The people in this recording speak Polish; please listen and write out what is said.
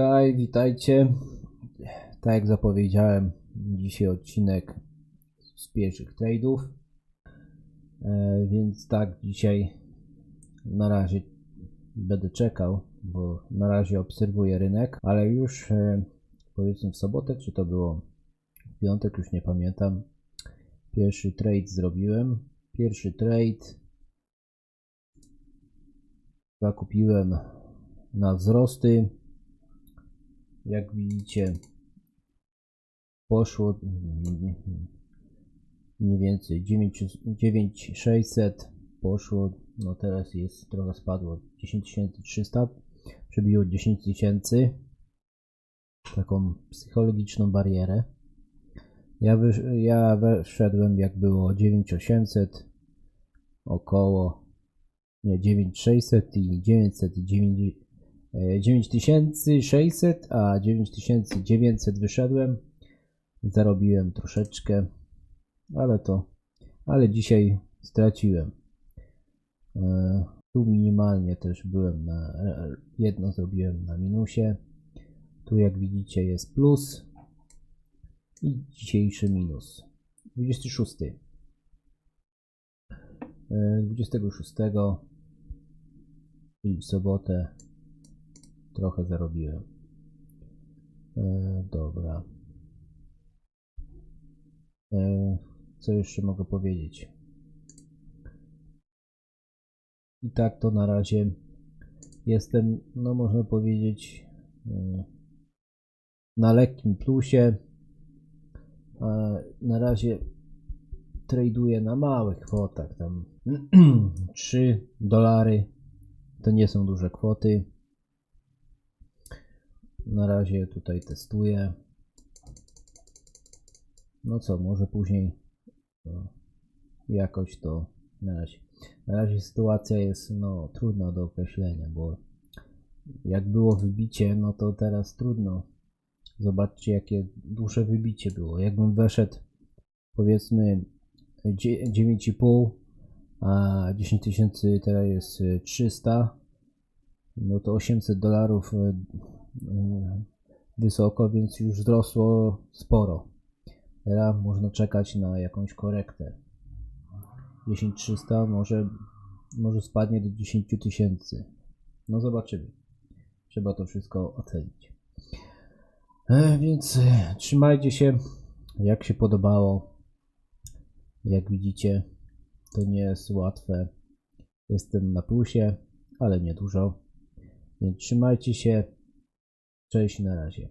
Hej, witajcie. Tak jak zapowiedziałem, dzisiaj odcinek z pierwszych trade'ów. E, więc tak, dzisiaj na razie będę czekał, bo na razie obserwuję rynek, ale już e, powiedzmy w sobotę, czy to było w piątek, już nie pamiętam. Pierwszy trade zrobiłem. Pierwszy trade zakupiłem na wzrosty. Jak widzicie, poszło mniej więcej 9 9600 poszło, no teraz jest trochę spadło 10300 przebiło 10000 taką psychologiczną barierę. Ja, wysz, ja wszedłem jak było 9800 około nie 9600 i 900 i 9 9600, a 9900 wyszedłem. Zarobiłem troszeczkę, ale to, ale dzisiaj straciłem. E, tu minimalnie też byłem na, jedno zrobiłem na minusie. Tu jak widzicie jest plus i dzisiejszy minus. 26. 26 i w sobotę trochę zarobiłem. E, dobra. E, co jeszcze mogę powiedzieć? I tak to na razie jestem, no można powiedzieć, e, na lekkim plusie. E, na razie traduję na małych kwotach, tam 3 dolary to nie są duże kwoty. Na razie tutaj testuję. No co, może później jakoś to na razie. Na razie sytuacja jest no, trudna do określenia, bo jak było wybicie, no to teraz trudno. Zobaczcie jakie duże wybicie było. Jakbym weszedł powiedzmy 9,5 a 10 tysięcy teraz jest 300 no to 800 dolarów wysoko, więc już wzrosło sporo. Teraz można czekać na jakąś korektę. 10300 może, może spadnie do 10 tysięcy. No zobaczymy. Trzeba to wszystko ocenić. E, więc e, trzymajcie się, jak się podobało. Jak widzicie, to nie jest łatwe. Jestem na plusie, ale nie dużo. Więc trzymajcie się. Cześć, na razie.